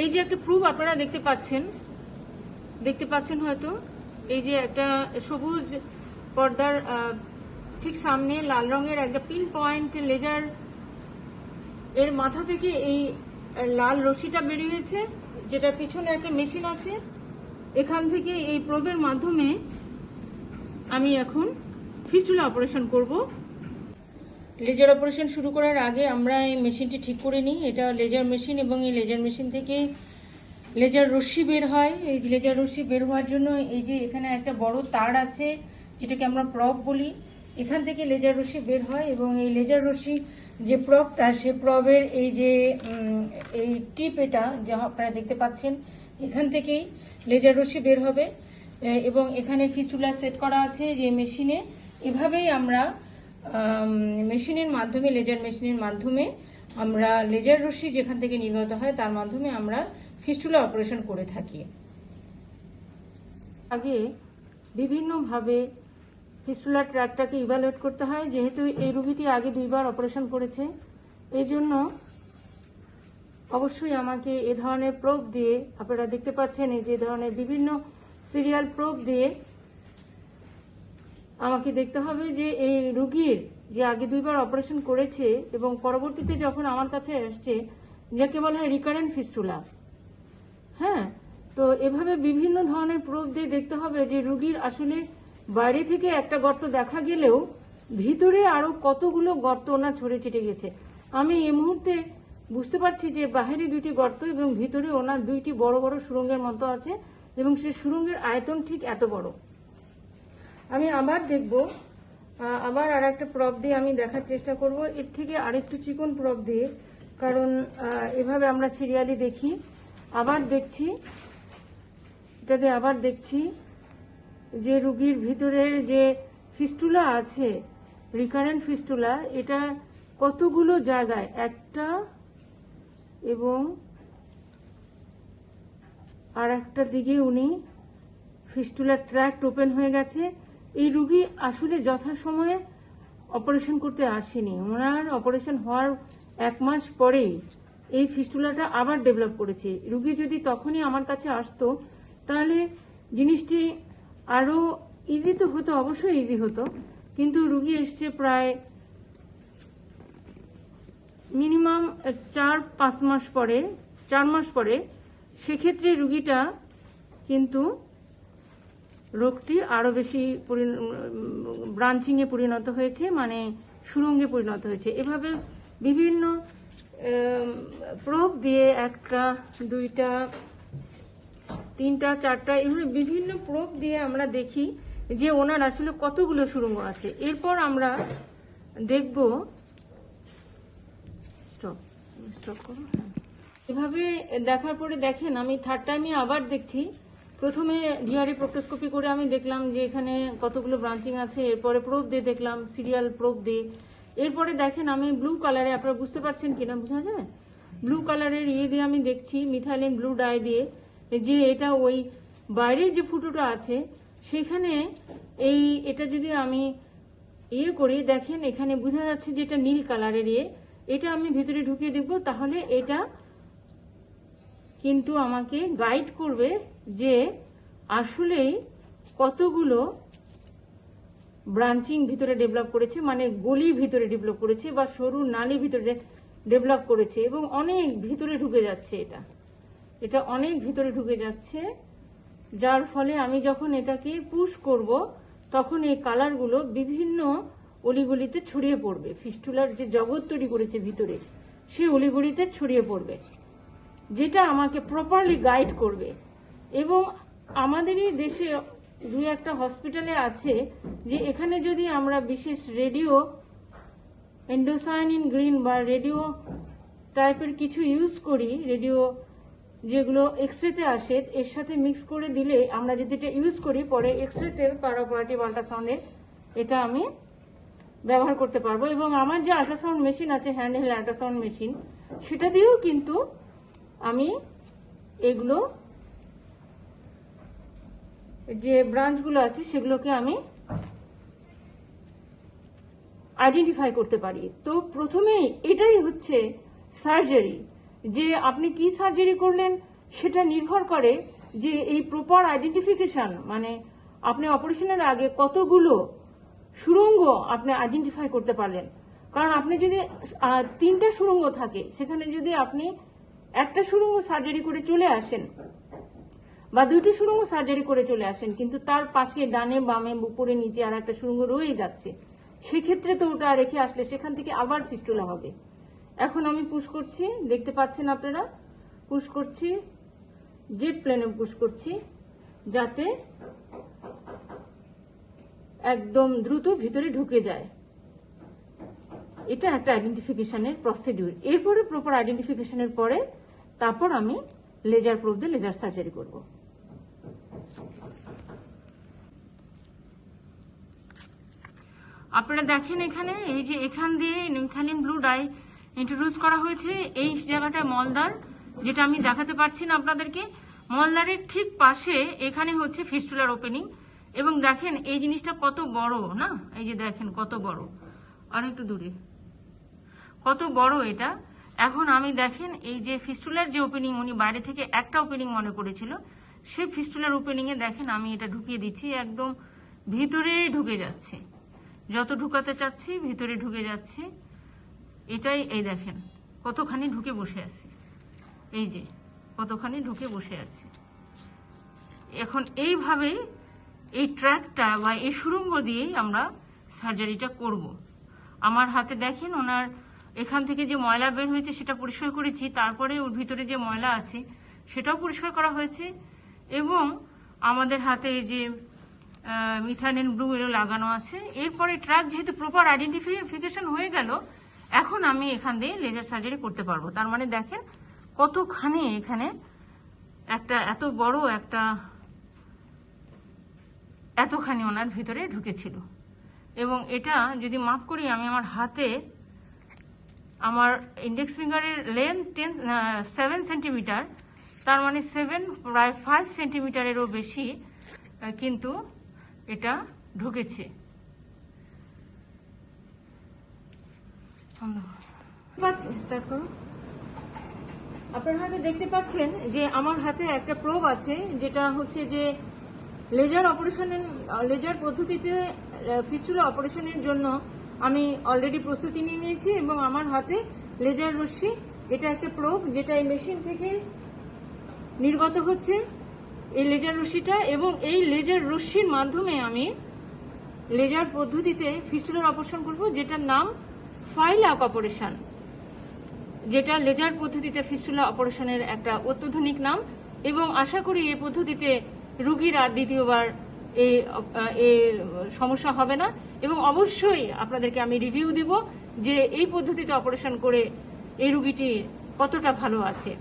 এই যে একটা প্রুফ আপনারা দেখতে পাচ্ছেন দেখতে পাচ্ছেন হয়তো, এই যে একটা সবুজ পর্দার ঠিক সামনে লাল রঙের একটা পিন পয়েন্ট লেজার এর মাথা থেকে এই লাল রশিটা বেরিয়েছে, যেটার পিছনে একটা মেশিন আছে। এখান থেকে এই প্রবের মাধ্যমে আমি এখন ফিস্টুলা অপারেশন করব। লেজার অপারেশন শুরু করার আগে আমরা এই মেশিনটি ঠিক করে নিই। এটা লেজার মেশিন এবং এই লেজার মেশিন থেকে লেজার রশ্মি বের হয়। এই লেজার রশ্মি বের হওয়ার জন্য এই যে এখানে একটা বড় তার আছে যেটাকে আমরা প্রব বলি এখান থেকে লেজার রশ্মি বের হয় এবং এই লেজার রশ্মি যে প্রবটা সে প্রবের এই যে এই টিপ এটা যা আপনারা দেখতে পাচ্ছেন এখান থেকেই লেজার রশ্মি বের হবে। এবং এখানে ফিস্টুলা সেট করা আছে যে মেশিনে এভাবেই আমরা আম, মেশিনের মাধ্যমে লেজার মেশিনের মাধ্যমে আমরা লেজার রশ্মি যেখান থেকে নির্গত হয়, তার মাধ্যমে আমরা ফিস্টুলা অপারেশন করে থাকি। আগে বিভিন্নভাবে ফিস্টুলা ট্র্যাকটাকে ইভ্যালুয়েট করতে হয়, যেহেতু এই রুগীটি আগে দুইবার অপারেশন করেছে। এই জন্য অবশ্যই আমাকে এ ধরনের প্রোব দিয়ে আপনারা দেখতে পাচ্ছেন, এই যে ধরনের বিভিন্ন সিরিয়াল প্রোব দিয়ে আমাকে দেখতে হবে যে এই রুগীর যে আগে দুইবার অপারেশন করেছে এবং পরবর্তীতে যখন আমার কাছে আসছে, যাকে বলা হয় রিকারেন্ট ফিস্টুলা হ্যাঁ তো এভাবে বিভিন্ন ধরনের প্রোব দিয়ে দেখতে হবে যে রুগীর আসলে বাইরে থেকে একটা গর্ত দেখা গেলেও ভিতরে আরও কতগুলো গর্ত ওনার ছড়ে ছিটে গেছে। আমি এই মুহূর্তে বুঝতে পারছি যে বাহিরে দুইটি গর্ত এবং ভিতরে ওনার দুইটি বড় বড় সুরঙ্গের মতো আছে এবং সেই সুরঙ্গের আয়তন ঠিক এত বড়। আমি আবার দেখব আবার আর একটা প্রপ দিয়ে আমি দেখার চেষ্টা করব। এর থেকে আরেকটু চিকন প্রপ দিয়ে, কারণ এভাবে আমরা সিরিয়ালি দেখি। আবার দেখছি, এটাতে আবার দেখছি যে রুগীর ভিতরের যে ফিস্টুলা আছে রিকারেন্ট ফিস্টুলা, এটা কতগুলো জায়গায়, একটা এবং আর একটা দিকে উনি ফিস্টুলার ট্র্যাক্ট ওপেন হয়ে গেছে। এই রুগী আসলে যথাসময়ে অপারেশন করতে আসেনি। ওনার অপারেশন হওয়ার এক মাস পরেই এই ফিস্টুলাটা আবার ডেভেলপ করেছে। রুগী যদি তখনই আমার কাছে আসতো, তাহলে জিনিসটি আরও ইজি তো হতো, অবশ্যই ইজি হতো। কিন্তু রুগী এসছে প্রায় মিনিমাম চার, পাঁচ মাস পরে, চার মাস পরে। সেক্ষেত্রে রুগীটা কিন্তু রোগটি আরও বেশি ব্রাঞ্চিং এ পরিণত হয়েছে মানে সুরঙ্গে পরিণত হয়েছে এভাবে বিভিন্ন প্রোভ দিয়ে একটা, দুইটা, তিনটা, চারটা, এভাবে বিভিন্ন প্রোভ দিয়ে আমরা দেখি যে ওনার আসলে কতগুলো সুরঙ্গ আছে এরপর আমরা দেখব, স্টপ স্টপ। এভাবে দেখার পরে দেখেন, আমি থার্ড টাইমে আবার দেখছি প্রথমে ডিআরই প্রোক্টোস্কোপি করে আমি দেখলাম যে এখানে কতগুলো ব্রাঞ্চিং আছে, এরপরে প্রোব দিয়ে দেখলাম সিরিয়াল প্রোব দিয়ে। এরপরে দেখেন আমি ব্লু কালারে আপনারা বুঝতে পারছেন কিনা বোঝা যায়? ব্লু কালারের ইয়ে দিয়ে আমি দেখছি মিথাইলিন ব্লু ডাই দিয়ে যে এটা ওই বাইরের যে ফুটোটা আছে, সেখানে এই এটা যদি আমি ইয়ে করি, দেখেন এখানে বোঝা যাচ্ছে যে এটা নীল কালারের ইয়ে। এটা আমি ভিতরে ঢুকিয়ে দেব তাহলে এটা কিন্তু আমাকে গাইড করবে যে আসলেই কতগুলো ব্রাঞ্চিং ভিতরে ডেভেলপ করেছে মানে গলি ভিতরে ডেভেলপ করেছে বা সরু নালী ভিতরে ডেভেলপ করেছে এবং অনেক ভিতরে ঢুকে যাচ্ছে এটা। এটা অনেক ভিতরে ঢুকে যাচ্ছে, যার ফলে আমি যখন এটাকে পুশ করব, তখন এই কালারগুলো বিভিন্ন অলিগলিতে ছড়িয়ে পড়বে। ফিস্টুলার যে জগৎ তৈরি করেছে ভিতরে সেই অলিগলিতে ছড়িয়ে পড়বে। যেটা আমাকে প্রপারলি গাইড করবে। এবং আমাদেরই দেশে দুই একটা হসপিটালে আছে যে এখানে যদি আমরা বিশেষ রেডিও এন্ডোসাইনিন গ্রিন বা রেডিও টাইপের কিছু ইউজ করি রেডিও যেগুলো এক্স রেতে আসে, এর সাথে মিক্স করে দিলে আমরা যদি এটা ইউজ করি, পরে এক্স রেতে প্যারাপারেটিভ আল্ট্রাসাউন্ডে এটা আমি ব্যবহার করতে পারব। এবং আমার যে আল্ট্রাসাউন্ড মেশিন আছে হ্যান্ড হেল্ড আল্ট্রাসাউন্ড মেশিন সেটা দিয়েও কিন্তু আমি এগুলো, যে ব্রাঞ্চগুলো আছে সেগুলোকে আমি আইডেন্টিফাই করতে পারি। তো প্রথমেই এটাই হচ্ছে সার্জারি যে আপনি কি সার্জারি করলেন সেটা নির্ভর করে যে এই প্রপার আইডেন্টিফিকেশন মানে আপনি অপারেশনের আগে কতগুলো সুরঙ্গ আপনি আইডেন্টিফাই করতে পারলেন। কারণ আপনি যদি তিনটা সুরঙ্গ থাকে, সেখানে যদি আপনি একটা সুরঙ্গ সার্জারি করে চলে আসেন বা দুটো সুরঙ্গ সার্জারি করে চলে আসেন, কিন্তু তার পাশে ডানে, বামে, উপরে, নিচে আর একটা সুরঙ্গ রয়ে যাচ্ছে। সেক্ষেত্রে তো ওটা রেখে আসলে সেখান থেকে আবার ফিস্টুলা হবে। এখন আমি পুশ করছি, দেখতে পাচ্ছেন আপনারা? পুশ করছি জেট প্লেনে পুশ করছি, যাতে একদম দ্রুত ভিতরে ঢুকে যায়। এটা একটা আইডেন্টিফিকেশনের প্রসিডিউর এরপরে প্রপার আইডেন্টিফিকেশনের পরে তারপর আমি লেজার প্রুফ দিয়ে লেজার সার্জারি করব। আপনারা দেখেন এখানে, এই যে এখান দিয়ে নিমথালিন ব্লু ডাই ইন্ট্রোডিউস করা হয়েছে, এই জায়গাটা মলদার যেটা আমি দেখাতে পারছি না আপনাদেরকে। মলদারের ঠিক পাশে এখানে হচ্ছে ফিস্টুলার ওপেনিং এবং দেখেন, এই জিনিসটা কত বড়, না? এই যে দেখেন, কত বড়। আর একটু দূরে। কত বড় এটা? এখন আমি দেখেন এই যে ফিস্টুলার যে ওপেনিং উনি বাইরে থেকে একটা ওপেনিং মনে করেছিল, সেই ফিস্টুলার ওপেনিং এ দেখেন আমি এটা ঢুকিয়ে দিচ্ছি, একদম ভিতরে ঢুকে যাচ্ছে। যত ঢুকাতে চাচ্ছি, ভিতরে ঢুকে যাচ্ছে। এটাই এই দেখেন, কতখানি ঢুকে বসে আছে। এই যে, কতখানি ঢুকে বসে আছে। এখন এইভাবে এই ট্র্যাকটা বা এই সুরঙ্গ দিয়েই আমরা সার্জারিটা করব। আমার হাতে দেখেন ওনার এখান থেকে যে ময়লা বের হয়েছে সেটা পরিষ্কার করেছি, তারপরে ওর ভিতরে যে ময়লা আছে সেটাও পরিষ্কার করা হয়েছে এবং আমাদের হাতে এই যে মিথানিন ব্লু এরও লাগানো আছে। এরপরে ট্র্যাক যেহেতু প্রপার আইডেন্টিফিকেশন হয়ে গেল, এখন আমি এখান দিয়ে লেজার সার্জারি করতে পারব। তার মানে দেখেন কতখানি এখানে একটা এত বড় একটা এতখানি ওনার ভিতরে ঢুকেছিল। এবং এটা যদি মাফ করি, আমি আমার হাতে আমার ইন্ডেক্স ফিঙ্গারের লেন্থ টেন সেভেন সেন্টিমিটার তার মানে সেভেন প্রায় ফাইভ সেন্টিমিটারেরও বেশি কিন্তু এটা ঢুকেছে। আপনারা হয়তো দেখতে পাচ্ছেন যে আমার হাতে একটা প্রোব আছে, যেটা হচ্ছে যে লেজার অপারেশনের লেজার পদ্ধতিতে ফিস্টুলা অপারেশনের জন্য আমি অলরেডি প্রস্তুতি নিয়ে নিয়েছি এবং আমার হাতে লেজার রশ্মি। এটা একটা প্রোব যেটা এই মেশিন থেকে নির্গত হচ্ছে এই লেজার রশ্মিটা এবং এই লেজার রশ্মির মাধ্যমে আমি লেজার পদ্ধতিতে ফিস্টুলার অপারেশন করব, যেটার নাম ফাইলাক অপারেশন যেটা লেজার পদ্ধতিতে ফিস্টুলা অপারেশনের একটা অত্যাধুনিক নাম এবং আশা করি এই পদ্ধতিতে রুগীরা দ্বিতীয়বার এই সমস্যা হবে না। এবং অবশ্যই আপনাদেরকে আমি রিভিউ দিব যে এই পদ্ধতিতে অপারেশন করে এই রুগীটি কতটা ভালো আছে।